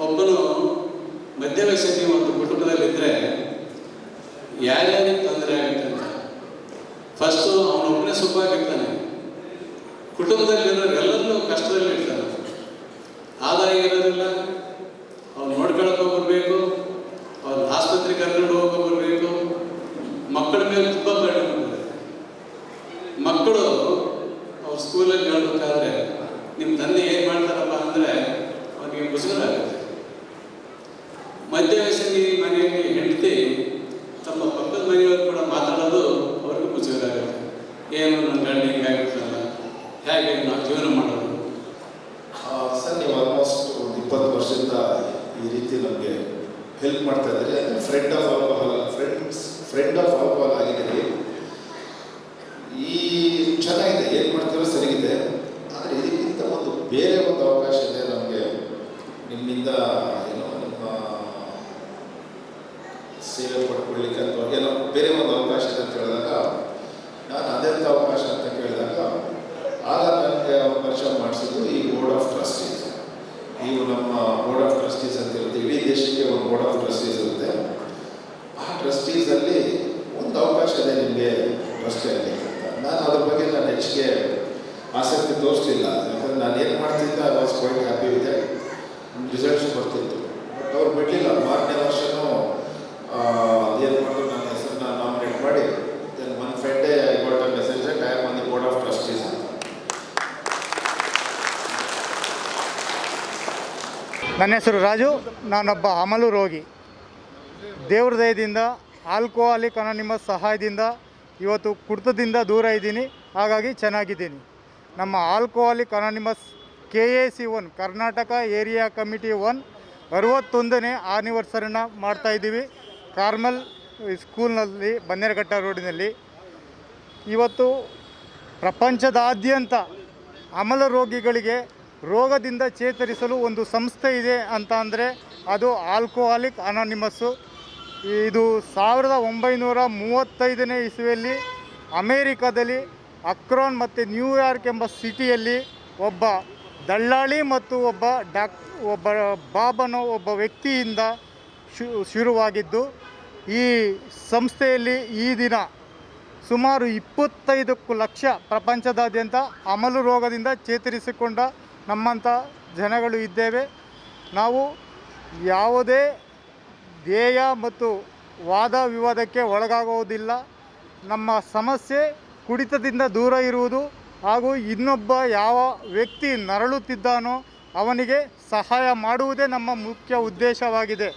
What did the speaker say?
ಒಬ್ಬನು ಮಧ್ಯವಯಸ್ಸಿ ಒಂದು ಕುಟುಂಬದಲ್ಲಿದ್ದರೆ ಯಾರ್ಯಾರಿಗೆ ತೊಂದರೆ ಆಗುತ್ತೆ ಅಂತ? ಫಸ್ಟು ಅವನೊಬ್ಬನೇ ಸುಖವಾಗಿರ್ತಾನೆ. ಕುಟುಂಬದಲ್ಲಿರೋರೆಲ್ಲರನ್ನೂ ಕಷ್ಟದಲ್ಲಿ ಇರ್ತಾನೆ ಆದಾಯ ಇರೋದಿಲ್ಲ. ಅವ್ನು ನೋಡ್ಕೊಳಕ್ಕೆ ಬರಬೇಕು ಅವ್ನ ಆಸ್ಪತ್ರೆಗೆ ಕರ್ಕೊಂಡು ಹೋಗೋ ಬರಬೇಕು ಮಕ್ಕಳ ಮೇಲೆ ತುಂಬ ಪರಿಣಾಮ ಮಕ್ಕಳು ಅವ್ರ ಸ್ಕೂಲಲ್ಲಿ ಹೇಳ್ಬೇಕಾದ್ರೆ ನಿಮ್ಮ ತಂದೆ ಏನು ಮಾಡ್ತಾರಪ್ಪ ಅಂದರೆ ಅವನಿಗೆ ಮುಜುಗರ ಆಗುತ್ತೆ ಮಧ್ಯವಯಸ್ಸಿನ ಮನೆಯಲ್ಲಿ ಹೆಂಡತಿ ತಮ್ಮ ಪಕ್ಕದ ಮನೆಯವರು ಕೂಡ ಮಾತಾಡೋದು ಅವ್ರಿಗೂ ಮುಜುಗರ ಆಗುತ್ತೆ ಏನು ನನ್ನ ಗಂಡ ಹಿಂಗಾಗಿರ್ತಲ್ಲ ಹೇಗೆ ನಾವು ಜೀವನ ಮಾಡೋದು? ಸರ್, ನೀವು ಆಲ್ಮೋಸ್ಟ್ ಒಂದು ಇಪ್ಪತ್ತು ವರ್ಷದಿಂದ ಈ ರೀತಿ ನಮಗೆ ಹೆಲ್ಪ್ ಮಾಡ್ತಾ ಇದ್ದೀರಿ. Friend of alcohol friends friend of alcohol ಆಗಿದ್ದೀರಿ ಈ ಚೆನ್ನಾಗಿದೆ, ಏನು ಮಾಡ್ತೀರೋ ಸರಿಗಿದೆ. ಆದರೆ ಇದಕ್ಕಿಂತ ಒಂದು ಬೇರೆ ಒಂದು ಅವಕಾಶ ಇದೆ ನಮಗೆ ನಿಮ್ಮಿಂದ ಏನೋ ನಿಮ್ಮ ಸೇವೆ ಪಡ್ಕೊಳ್ಳಿಕ್ಕೆ ಅಥವಾ ಏನೋ ಬೇರೆ ಒಂದು ಅವಕಾಶ ಅಂತ ಹೇಳಿದಾಗ ನಾನು ಅದೆಂಥ ಅವಕಾಶ ಅಂತ ಕೇಳಿದಾಗ, ಆಗ ನನಗೆ ಅವಕಾಶ ಮಾಡಿಸಿದ್ದು ಈ ಬೋರ್ಡ್ ಆಫ್ ಟ್ರಸ್ಟೀಸ್ ನೀವು ನಮ್ಮ ಬೋರ್ಡ್ ಆಫ್ ಟ್ರಸ್ಟೀಸ್ ಅಂತ ಇರುತ್ತೆ, ಇಡೀ ದೇಶಕ್ಕೆ ಒಂದು ಬೋರ್ಡ್ ಆಫ್ ಟ್ರಸ್ಟೀಸ್ ಇರುತ್ತೆ. ಆ ಟ್ರಸ್ಟೀಸಲ್ಲಿ ಒಂದು ಅವಕಾಶ ಇದೆ ನಿಮಗೆ ಟ್ರಸ್ಟಿಯಲ್ಲಿ ಅಂತ. ನಾನು ಅದ್ರ ಬಗ್ಗೆ ನಾನು ಹೆಚ್ಚಿಗೆ ಆಸಕ್ತಿ ತೋರಿಸಲಿಲ್ಲ. ಯಾಕಂದರೆ ನಾನು ಏನು ಮಾಡ್ತಿದ್ದೆ ಐ ವಾಸ್ ಕ್ವೈಟ್ ಹ್ಯಾಪಿ ಇದೆ ರಿಸಲ್ಟ್ಸ್ ಬರ್ತಿತ್ತು ಬಟ್ ಅವ್ರು ಬಿಡಲಿಲ್ಲ ಮಾರನೇ ವರ್ಷನೂ ಏನು ಮಾಡಿದ್ರು ನನ್ನ ಹೆಸರನ್ನ ನಾಮಿನೇಟ್ ಮಾಡಿ then one ಫ್ರೆಂಡೇ I got a message that I am on the board of trustees ಅಂತ ನನ್ನ ಹೆಸರು ರಾಜು, ನಾನೊಬ್ಬ ಅಮಲು ರೋಗಿ. ದೇವ್ರ ದಯದಿಂದ ಆಲ್ಕೋಹಾಲಿಕ್ ಅನಾನಿಮಸ್ ಸಹಾಯದಿಂದ ಇವತ್ತು ಕುಡಿತದಿಂದ ದೂರ ಇದ್ದೀನಿ, ಹಾಗಾಗಿ ಚೆನ್ನಾಗಿದ್ದೀನಿ. ನಮ್ಮ alcoholic anonymous K A C one, Karnataka area committee one, ಅರವತ್ತೊಂದನೇ ಆನಿವರ್ಸರಿನ ಮಾಡ್ತಾಯಿದ್ದೀವಿ ಕಾರ್ಮಲ್ ಸ್ಕೂಲ್ನಲ್ಲಿ, ಬನ್ನೇರಘಟ್ಟ ರೋಡಿನಲ್ಲಿ. ಇವತ್ತು ಪ್ರಪಂಚದಾದ್ಯಂತ ಅಮಲ ರೋಗಿಗಳಿಗೆ ರೋಗದಿಂದ ಚೇತರಿಸಲು ಒಂದು ಸಂಸ್ಥೆ ಇದೆ ಅಂತ ಅಂದರೆ ಅದು ಆಲ್ಕೋಹಾಲಿಕ್ ಅನಾನಿಮಸ್ಸು ಇದು ಸಾವಿರದ ಒಂಬೈನೂರ ಮೂವತ್ತೈದನೇ ಇಸುವೆಯಲ್ಲಿ ಅಮೇರಿಕಾದಲ್ಲಿ ಅಕ್ರಾನ್ ಮತ್ತು ನ್ಯೂಯಾರ್ಕ್ ಎಂಬ ಸಿಟಿಯಲ್ಲಿ ಒಬ್ಬ ದಳ್ಳಾಳಿ ಮತ್ತು ಒಬ್ಬ ಡಾಕ್ ಒಬ್ಬ ಬಾಬನ ಒಬ್ಬ ವ್ಯಕ್ತಿಯಿಂದ ಶುರುವಾಗಿದ್ದು, ಈ ಸಂಸ್ಥೆಯಲ್ಲಿ ಈ ದಿನ ಸುಮಾರು ಇಪ್ಪತ್ತೈದಕ್ಕೂ ಲಕ್ಷ ಪ್ರಪಂಚದಾದ್ಯಂತ ಅಮಲು ರೋಗದಿಂದ ಚೇತರಿಸಿಕೊಂಡ ನಮ್ಮಂಥ ಜನಗಳು ಇದ್ದೇವೆ. ನಾವು ಯಾವುದೇ ಧ್ಯೇಯ ಮತ್ತು ವಾದ ವಿವಾದಕ್ಕೆ ಒಳಗಾಗುವುದಿಲ್ಲ. ನಮ್ಮ ಸಮಸ್ಯೆ ಕುಡಿತದಿಂದ ದೂರ ಇರುವುದು ಹಾಗೂ ಇನ್ನೊಬ್ಬ ಯಾವ ವ್ಯಕ್ತಿ ನರಳುತ್ತಿದ್ದಾನೋ ಅವನಿಗೆ ಸಹಾಯ ಮಾಡುವುದೇ ನಮ್ಮ ಮುಖ್ಯ ಉದ್ದೇಶವಾಗಿದೆ.